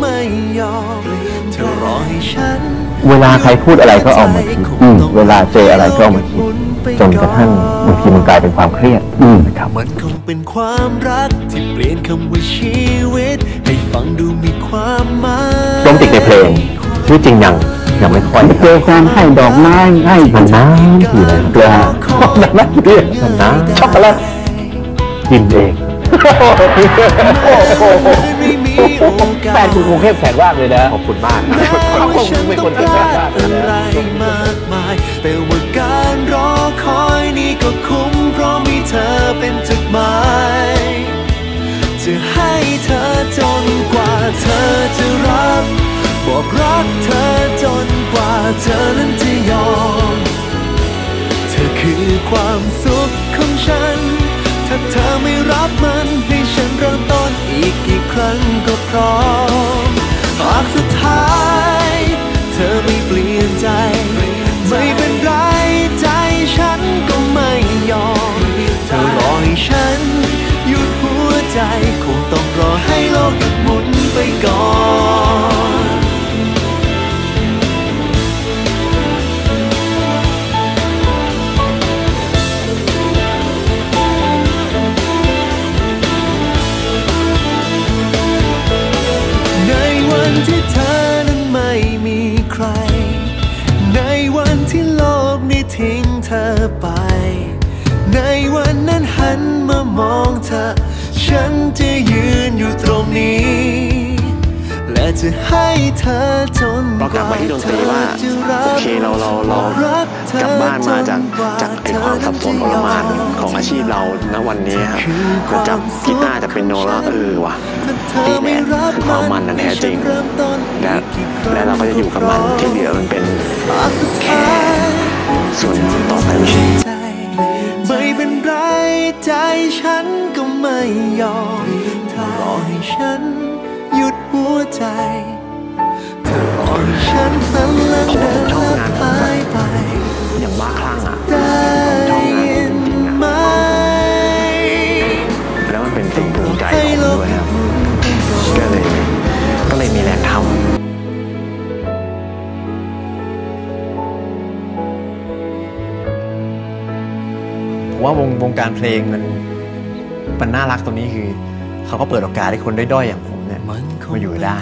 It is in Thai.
ไม่ยอมเธอรอให้ฉันเวลาใครพูดอะไรก็เอามาคิดอืมเวลาเจออะไรก็เอามาคิดจนกระทั่งบางทีมันกลายเป็นความเครียดอืมนะครับมันคงเป็นความรักที่เปลี่ยนคำว่าชีวิต ให้ฟังดูมีความหมายโรแมนติกในเพลงชีวิตจริงยังยังไม่ค่อยเจอการให้ดอกไม้ให้มันน้ำที่ไหนเกลือน้ำเกลือมันน้ำช็อกโกแลตกินเองไม่มีโอกาส แฟนคุณคงเข้มแข็งมากเลยนะ ขอบคุณมากเขาคงเป็นคนเข้มแข็งมากอะไรมากมายแต่ว่าการรอคอยนี่ก็คุ้มเพราะมีเธอเป็นจุดหมายจะให้เธอจนกว่าเธอจะรับ บอกรักเธอจนกว่าเธอนั้นจะยอม เธอคือความสุขของฉัน ถ้าเธอไม่รับมัน อีกกี่ครั้งก็พร้อม วันที่เธอนั้นไม่มีใคร ในวันที่โลกนี้ทิ้งเธอไป จะให้เธอจนเรากลับมาที่ดนตรีว่าโอเคเราเราเรากลับบ้านมาจากจากไอ้ความสับสนทรมานของอาชีพเราณวันนี้ครับมาจับกีตาร์จะเป็นโนแล้วเออว่ะนี่แหละคือความมันอันแท้จริงและและเราก็จะอยู่กับมันที่เหลือมันเป็นแค่ส่วนต่อไปไม่ใช่ใจไม่เป็นไรใจฉันก็ไม่ยอมเธอรอให้ฉันหยุดหัว ใจ เธออให้ฉันนั้นและเดินละหายไปอย่างบ้าคลั่งอะได้ยินไหมแล้วมันเป็นสิ่งภูมิใจของผมด้วยครับก็เลยก็เลยมีแรงทำผมว่าวงวงการเพลงมันมันน่ารักตรงนี้คือ เขาก็เปิดโอกาสให้คนด้อยๆอย่างผม มันคงมาอยู่ได้